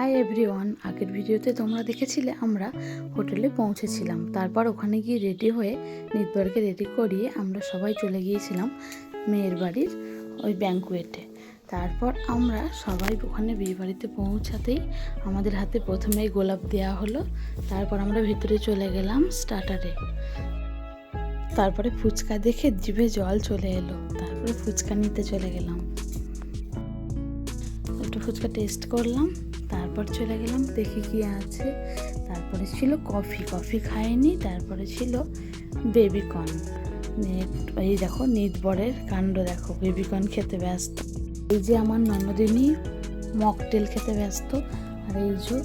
Hi everyone আগের ভিডিওতে তোমরা দেখেছিলে আমরা হোটেলে পৌঁছেছিলাম। তারপর ওখানে গিয়ে রেডি হয়ে নিতবরকে রেডি করিয়ে আমরা সবাই চলে গিয়েছিলাম মেয়ের বাড়ির ওই ব্যাঙ্কুয়েটে তারপর আমরা সবাই ওখানে বিয়ে বাড়িতে পৌঁছাতেই আমাদের হাতে প্রথমেই গোলাপ দেওয়া হলো, তারপর আমরা ভিতরে চলে গেলাম স্টার্টারে তারপরে ফুচকা দেখে জিভে জল চলে এলো, তারপরে ফুচকা নিতে চলে গেলাম। একটু ফুচকা টেস্ট করলাম। তারপর চলে গেলাম, দেখি কি আছে। তারপরে ছিল কফি কফি খাইনি, তারপরে ছিল বেবিকর্ন। নেট, এই দেখো নিতবরের কাণ্ড দেখো, বেবিকর্ন খেতে ব্যস্ত। এই যে আমার ননদিনী মকটেল খেতে ব্যস্ত, আর এই যে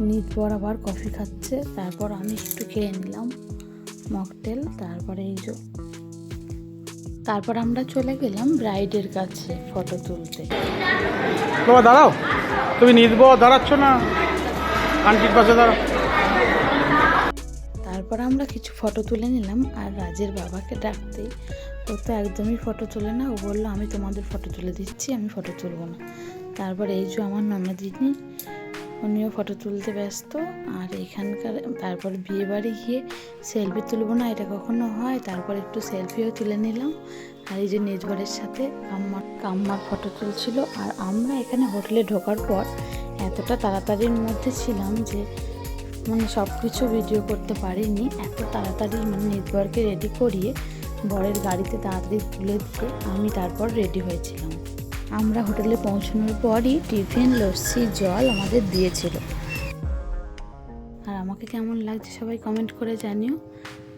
নিতবর আবার কফি খাচ্ছে, তারপর আমি একটু খেয়ে নিলাম মকটেল, তারপরে এই যে তারপর আমরা চলে গেলাম ব্রাইডের কাছে ফটো তুলতে। দাঁড়াও। তুমি নির্ভর দাঁড়াচ্ছ না। আন্টির পাশে দাঁড়া তারপর আমরা কিছু ফটো তুলে নিলাম, আর রাজের বাবাকে ডাকতে ও তো একদমই ফটো তোলে না। ও বলল, আমি তোমাদের ফটো তুলে দিচ্ছি, আমি ফটো তুলবো না। তারপর এই যে আমার ননদিনী উনিও ফটো তুলতে ব্যস্ত। আর এখানকার তারপর বিয়ে বাড়ি গিয়ে সেলফি তুলবো না, এটা কখনো হয়। তারপর একটু সেলফিও তুলে নিলাম। আর এই যে নিজবরের সাথে কাম্মার কাম্মার ফটো তুলছিল। আর আমরা এখানে হোটেলে ঢোকার পর এতটা তাড়াতাড়ির মধ্যে ছিলাম যে মানে সব কিছু ভিডিও করতে পারিনি। এত তাড়াতাড়ি মানে নির্ভরকে রেডি করিয়ে বরের গাড়িতে তাড়াতাড়ি তুলে দিয়ে আমি তারপর রেডি হয়েছিলাম। আমরা হোটেলে পৌঁছানোর পরই টিফিন, লস্যি, জল আমাদের দিয়েছিল। আর আমাকে কেমন লাগছে সবাই কমেন্ট করে জানিও।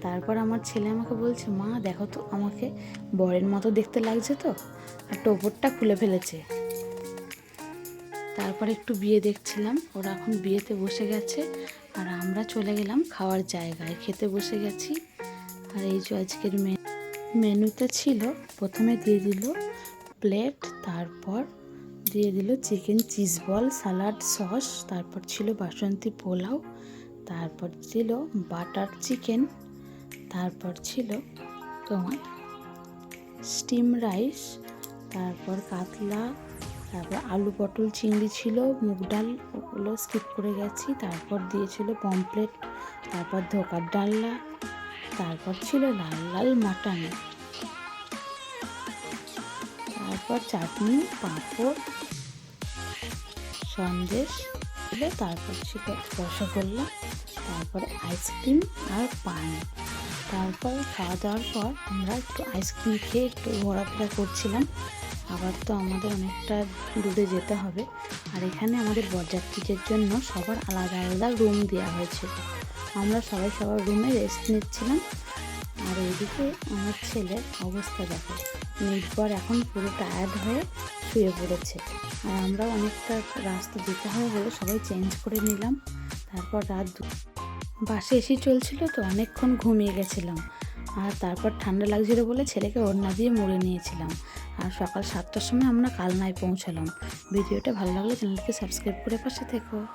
তারপর আমার ছেলে আমাকে বলছে, মা, দেখো তো, আমাকে বরের মতো দেখতে লাগছে তো, আর টোপরটা খুলে ফেলেছে। তারপর একটু বিয়ে দেখছিলাম, ওরা এখন বিয়েতে বসে গেছে, আর আমরা চলে গেলাম খাওয়ার জায়গায়, খেতে বসে গেছি। আর এই যে আজকের মেনুতে ছিল, প্রথমে দিয়ে দিল প্লেট, তারপর দিয়ে দিল chicken cheese ball, salad sauce, তারপর ছিল বাসন্তী পোলাও, তারপর ছিল বাটার চিকেন, তারপর ছিল তোমার স্টিম রাইস, তারপর কাতলা, তারপর আলু পটল চিংড়ি ছিল, মুগ ডাল ওগুলো স্কিপ করে গেছি, তারপর দিয়েছিল পমপ্লেট তারপর ধোকার ডাল্লা তারপর ছিল লাল লাল মাটন। তারপর চাটনি, পাঁপড়, সন্দেশ ছিল তারপর ছিল রসগোল্লা, তারপরে আইসক্রিম আর পান। তারপর খাওয়া দাওয়ার পর আমরা একটু আইসক্রিম খেয়ে একটু ঘোরাফেরা করছিলাম। আবার তো আমাদের অনেকটা দূরে যেতে হবে। আর এখানে আমাদের বরযাত্রীদের জন্য সবার আলাদা আলাদা রুম দেওয়া হয়েছিল আমরা সবাই সবার রুমে রেস্ট নিচ্ছিলাম। আর এইদিকে আমার ছেলের অবস্থা দেখো। নির্ভর এখন পুরো টায়ার্ড হয়ে শুয়ে পড়েছে। আর আমরা অনেকটা রাস্তা যেতে হবে বলে সবাই চেঞ্জ করে নিলাম। তারপর রাত বাসে এসি চলছিল তো অনেকক্ষণ ঘুমিয়ে গেছিলাম। আর তারপর ঠান্ডা লাগছিল বলে ছেলেকে ওড়না দিয়ে মুড়ে নিয়েছিলাম। আর সকাল সাতটার সময় আমরা কালনায় পৌঁছালাম। ভিডিওটা ভালো লাগলে চ্যানেলকে সাবস্ক্রাইব করে পাশে থেকো।